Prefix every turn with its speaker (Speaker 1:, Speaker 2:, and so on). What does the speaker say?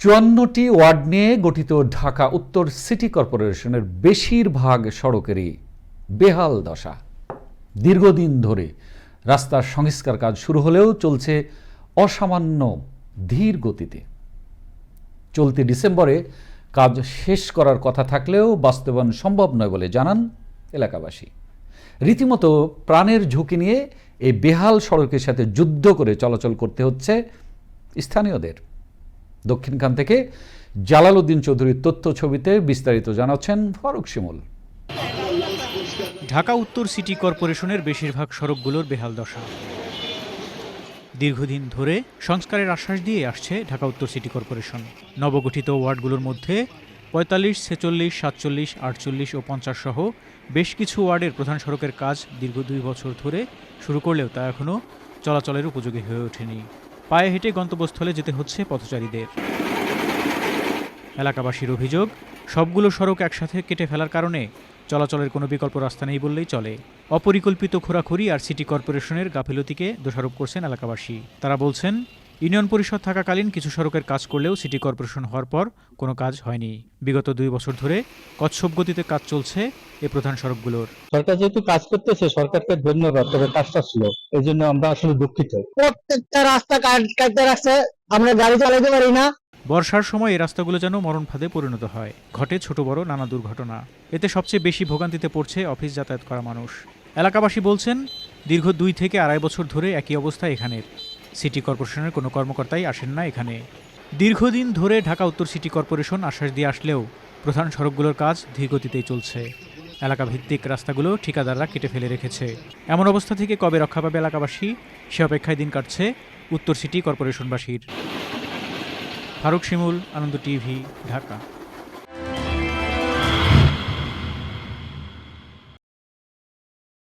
Speaker 1: চুয়ান্নটি word নিয়ে গঠিত ঢাকা উত্তর সিটি কর্পোরেশনের বেশিরভাগ সড়কেরই বেহাল দশা। দীর্ঘদিন ধরে রাস্তার সংস্কার কাজ শুরু হলেও চলছে অসামান্য ধীর গতিতে। চলতি ডিসেম্বরে কাজ শেষ করার কথা থাকলেও বাস্তবায়ন সম্ভব নয় বলে জানান এলাকাবাসী। রীতিমতো প্রাণের ঝুঁকি নিয়ে এই বেহাল সড়কের সাথে যুদ্ধ করে চলাচল করতে হচ্ছে স্থানীয়দের। দক্ষিণখান থেকে জালাল উদ্দিন চৌধুরীর তথ্য ছবিতে বিস্তারিত জানাচ্ছেন ফারুক শিমুল।
Speaker 2: ঢাকা উত্তর সিটি কর্পোরেশনের বেশিরভাগ সড়কগুলোর বেহাল দশা। দীর্ঘদিন ধরে সংস্কারের আশ্বাস দিয়ে আসছে ঢাকা উত্তর সিটি কর্পোরেশন। নবগঠিত ওয়ার্ডগুলোর মধ্যে পঁয়তাল্লিশ, ছেচল্লিশ, সাতচল্লিশ, আটচল্লিশ ও পঞ্চাশ সহ বেশ কিছু ওয়ার্ডের প্রধান সড়কের কাজ দীর্ঘ দুই বছর ধরে শুরু করলেও তা এখনও চলাচলের উপযোগী হয়ে ওঠেনি। পায়ে হেঁটে গন্তব্যস্থলে যেতে হচ্ছে পথচারীদের। এলাকাবাসীর অভিযোগ, সবগুলো সড়ক একসাথে কেটে ফেলার কারণে চলাচলের কোনো বিকল্প রাস্তা নেই বললেই চলে। অপরিকল্পিত খোরাখুরি আর সিটি কর্পোরেশনের গাফিলতিকে দোষারোপ করছেন এলাকাবাসী। তারা বলছেন ইউনিয়ন পরিষদ থাকাকালীন কিছু সড়কের কাজ করলেও সিটি কর্পোরেশন হওয়ার পর কোনো কাজ হয়নি। বিগত দুই বছর ধরে কচ্ছপ গতিতে কাজ চলছে এ প্রধান সড়কগুলোর।
Speaker 3: সরকার যেহেতু কাজ করতেছে সরকারকে ধন্যবাদ তবে কাজটা ছিল এই জন্য আমরা আসলে দুঃখিত।
Speaker 4: প্রত্যেকটা রাস্তা কাট- কাটতে রাখছে আমরা গাড়ি চালাতে পারি না।
Speaker 2: বর্ষার সময় এই রাস্তাগুলো যেন মরণ ফাঁদে পরিণত হয়। ঘটে ছোট বড় নানা দুর্ঘটনা। এতে সবচেয়ে বেশি ভোগান্তিতে পড়ছে অফিস যাতায়াত করা মানুষ। এলাকাবাসী বলছেন দীর্ঘ দুই থেকে আড়াই বছর ধরে একই অবস্থা এখানের। সিটি কর্পোরেশনের কোনো কর্মকর্তাই আসেন না এখানে। দীর্ঘদিন ধরে ঢাকা উত্তর সিটি কর্পোরেশন আশ্বাস দিয়ে আসলেও প্রধান সড়কগুলোর কাজ ধীরগতিতেই চলছে। এলাকা ভিত্তিক রাস্তাগুলো ঠিকাদাররা কেটে ফেলে রেখেছে। এমন অবস্থা থেকে কবে রক্ষা পাবে এলাকাবাসী, সে অপেক্ষায় দিন কাটছে উত্তর সিটি কর্পোরেশনবাসীর। ফারুক শিমুল, আনন্দ টিভি, ঢাকা।